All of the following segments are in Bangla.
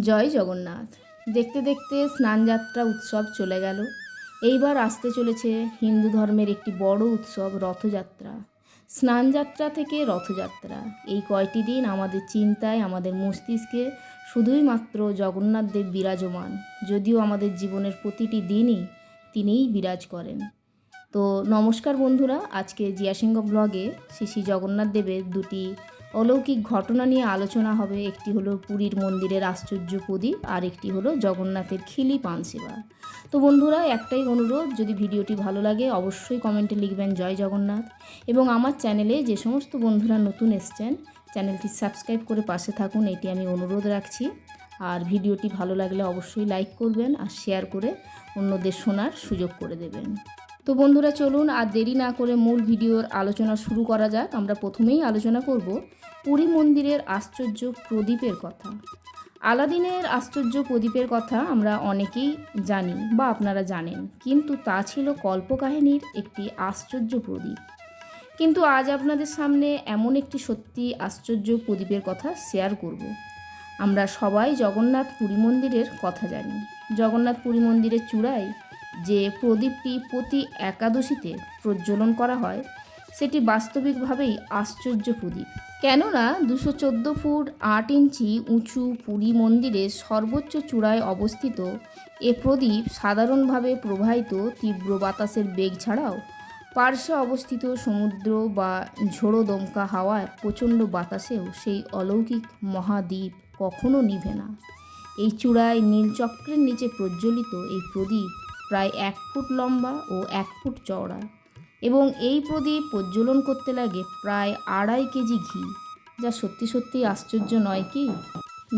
জয় জগন্নাথ। দেখতে দেখতে স্নানযাত্রা উৎসব চলে গেল। এইবার আসতে চলেছে হিন্দু ধর্মের একটি বড় উৎসব রথযাত্রা। স্নানযাত্রা থেকে রথযাত্রা। এই কয়টি দিন আমাদের চিন্তায়, আমাদের মস্তিষ্কে শুধুই মাত্র জগন্নাথ দেব বিরাজমান। যদিও আমাদের জীবনের প্রতিটি দিনই তিনিই বিরাজ করেন। তো নমস্কার বন্ধুরা, আজকে জিয়াসিংহ ব্লগে শ্রী শ্রী জগন্নাথ দেবের দুটি অলৌকিক ঘটনা নিয়ে আলোচনা হবে। একটি হলো পুরীর মন্দিরের আশ্চর্য প্রদীপ, আর একটি হলো জগন্নাথের খিলি পান সেবা। তো বন্ধুরা, একটাই অনুরোধ, যদি ভিডিওটি ভালো লাগে, অবশ্যই কমেন্টে লিখবেন জয় জগন্নাথ। এবং আমার চ্যানেলে যে সমস্ত বন্ধুরা নতুন এসছেন, চ্যানেলটি সাবস্ক্রাইব করে পাশে থাকুন, এটি আমি অনুরোধ রাখছি। আর ভিডিওটি ভালো লাগলে অবশ্যই লাইক করবেন আর শেয়ার করে অন্যদের শোনার সুযোগ করে দেবেন। তো বন্ধুরা চলুন আর দেরি না করে মূল ভিডিওর আলোচনা শুরু করা যাক। আমরা প্রথমেই আলোচনা করব পুরী মন্দিরের আশ্চর্য প্রদীপের কথা। আলাদিনের আশ্চর্য প্রদীপের কথা আমরা অনেকেই জানি বা আপনারা জানেন, কিন্তু তা ছিল কল্পকাহিনীর একটি আশ্চর্য প্রদীপ। কিন্তু আজ আপনাদের সামনে এমন একটি সত্যি আশ্চর্য প্রদীপের কথা শেয়ার করব। আমরা সবাই জগন্নাথ পুরী মন্দিরের কথা জানি। জগন্নাথ পুরী মন্দিরের চূড়ায় যে প্রদীপটি প্রতি একাদশীতে প্রজ্বলন করা হয়, সেটি বাস্তবিকভাবেই আশ্চর্য প্রদীপ। কেননা দুশো চোদ্দ ফুট আট ইঞ্চি উঁচু পুরী মন্দিরের সর্বোচ্চ চূড়ায় অবস্থিত এ প্রদীপ সাধারণভাবে প্রবাহিত তীব্র বাতাসের বেগ ছাড়াও পার্শ্বে অবস্থিত সমুদ্র বা ঝোড়ো দমকা হাওয়ায় প্রচণ্ড বাতাসেও সেই অলৌকিক মহাদ্বীপ কখনো নিভে না। এই চূড়ায় নীলচক্রের নিচে প্রজ্বলিত এই প্রদীপ প্রায় এক ফুট লম্বা ও এক ফুট চওড়া। এবং এই প্রদীপ প্রজ্বলন করতে লাগে প্রায় আড়াই কেজি ঘি। যা সত্যি সত্যি আশ্চর্য নয় কি?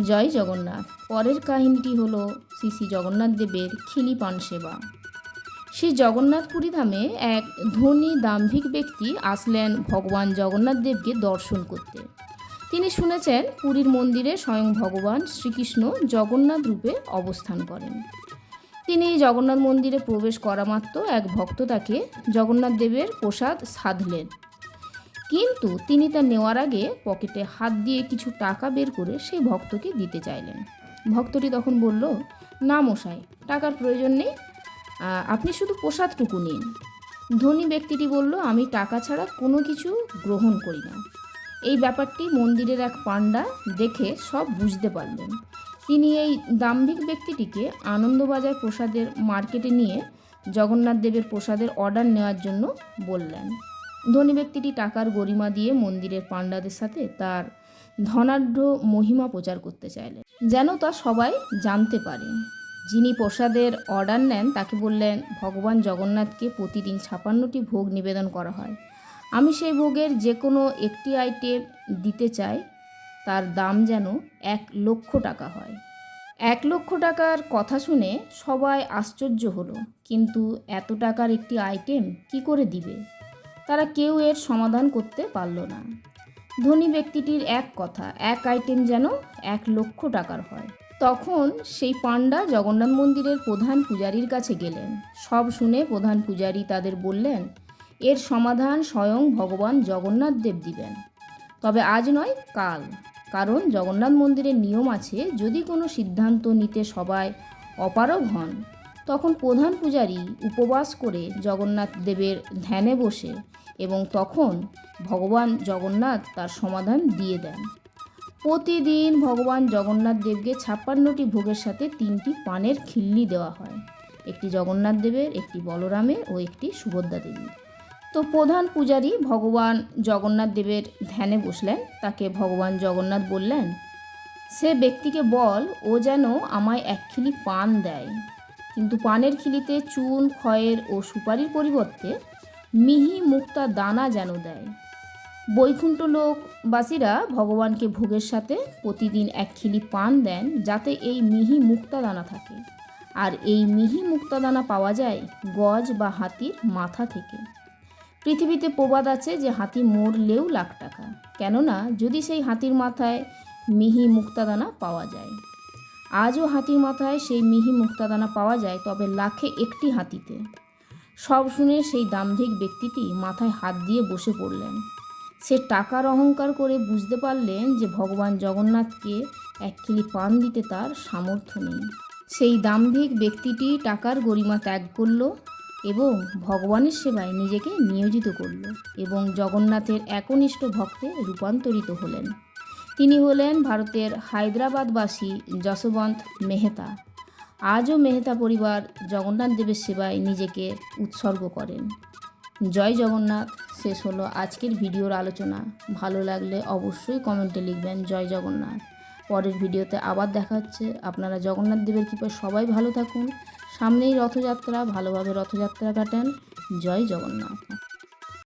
জয় জগন্নাথ। পরের কাহিনীটি হল শ্রী শ্রী জগন্নাথ দেবের খিলি পান সেবা সেই জগন্নাথপুরী ধামে এক ধনী দাম্ভিক ব্যক্তি আসলেন ভগবান জগন্নাথ দেবকে দর্শন করতে। তিনি শুনেছেন পুরীর মন্দিরে স্বয়ং ভগবান শ্রীকৃষ্ণ জগন্নাথ রূপে অবস্থান করেন। তিনি জগন্নাথ মন্দিরে প্রবেশ করা মাত্র এক ভক্ত তাকে জগন্নাথ দেবের প্রসাদ সাধলেন। কিন্তু তিনি তা নেওয়ার আগে পকেটে হাত দিয়ে কিছু টাকা বের করে সেই ভক্তকে দিতে চাইলেন। ভক্তটি তখন বলল, না মশাই, টাকার প্রয়োজন নেই। আপনি শুধু প্রসাদটুকু নিন। ধনী ব্যক্তিটি বলল, আমি টাকা ছাড়া কোনো কিছু গ্রহণ করি না। এই ব্যাপারটি মন্দিরের এক পাণ্ডা দেখে সব বুঝতে পারলেন। তিনি এই দাম্ভিক ব্যক্তিটিকে আনন্দবাজার প্রসাদের মার্কেটে নিয়ে জগন্নাথ দেবের প্রসাদের অর্ডার নেওয়ার জন্য বললেন। ধনী ব্যক্তিটি টাকার গরিমা দিয়ে মন্দিরের পাণ্ডাদের সাথে তার ধনাঢ্য মহিমা প্রচার করতে চাইলেন, যেন তা সবাই জানতে পারে। যিনি প্রসাদের অর্ডার নেন, তাকে বললেন, ভগবান জগন্নাথকে প্রতিদিন ছাপান্নটি ভোগ নিবেদন করা হয়। আমি সেই ভোগের যে কোনো একটি আইটেম দিতে চাই তার দাম যেন এক লক্ষ টাকা হয়। এক লক্ষ টাকার কথা শুনে সবাই আশ্চর্য হলো, কিন্তু এত টাকার একটি আইটেম কি করে দিবে? তারা কেউ এর সমাধান করতে পারল না। ধনী ব্যক্তিটির এক কথা, এক আইটেম যেন এক লক্ষ টাকার হয়। তখন সেই পাণ্ডা জগন্নাথ মন্দিরের প্রধান পূজারীর কাছে গেলেন। সব শুনে প্রধান পূজারী তাদের বললেন, এর সমাধান স্বয়ং ভগবান জগন্নাথ দেব দিবেন। তবে আজ নয়, কাল। কারণ জগন্নাথ মন্দিরের নিয়ম আছে, যদি কোনো সিদ্ধান্ত নিতে সবাই অপারগ হন, তখন প্রধান পূজারী উপবাস করে জগন্নাথ দেবের ধ্যানে বসে এবং তখন ভগবান জগন্নাথ তার সমাধান দিয়ে দেন। প্রতিদিন ভগবান জগন্নাথ দেবকে ছাপ্পান্নটি ভোগের সাথে তিনটি পানের খিল্লি দেওয়া হয়, একটি জগন্নাথ দেবের, একটি বলরামের ও একটি সুভদ্রা দেবীর। তো প্রধান পূজারী ভগবান জগন্নাথ দেবের ধ্যানে বসলেন, তাকে ভগবান জগন্নাথ বললেন, সে ব্যক্তিকে বল, ও যেন আমায় এক খিলি পান দেয়। কিন্তু পানের খিলিতে চুন, খয়ের ও সুপারির পরিবর্তে মিহি মুক্তা দানা যেন দেয়। বৈকুণ্ঠ লোকবাসীরা ভগবানকে ভোগের সাথে প্রতিদিন এক খিলি পান দেন, যাতে এই মিহি মুক্তা দানা থাকে। আর এই মিহি মুক্তা দানা পাওয়া যায় গজ বা হাতির মাথা থেকে। পৃথিবীতে প্রবাদ আছে যে হাতি মরলেও লাখ টাকা। কেননা যদি সেই হাতির মাথায় মিহি মুক্তাদানা পাওয়া যায়। আজও হাতির মাথায় সেই মিহি মুক্তাদানা পাওয়া যায়, তবে লাখে একটি হাতিতে। সব শুনে সেই দাম্ভিক ব্যক্তিটি মাথায় হাত দিয়ে বসে পড়লেন। সে টাকার অহংকার করে বুঝতে পারলেন যে ভগবান জগন্নাথকে এক কিলি পান দিতে তার সামর্থ্য নেই। সেই দাম্ভিক ব্যক্তিটি টাকার গরিমা ত্যাগ করল এবং ভগবানের সেবায় নিজেকে নিয়োজিত করল এবং জগন্নাথের একনিষ্ঠ ভক্তে রূপান্তরিত হলেন। তিনি হলেন ভারতের হায়দ্রাবাদবাসী যশবন্ত মেহতা। আজও মেহতা পরিবার জগন্নাথ দেবের সেবায় নিজেকে উৎসর্গ করেন। জয় জগন্নাথ, শেষ হলো আজকের ভিডিওর আলোচনা। ভালো লাগলে অবশ্যই কমেন্টে লিখবেন, জয় জগন্নাথ। পরের ভিডিওতে আবার দেখা হচ্ছে। আপনারা জগন্নাথ দেবের কৃপায় সবাই ভালো থাকুন। সামনেই রথযাত্রা ভালোভাবে রথযাত্রা কাটান। জয় জগন্নাথ।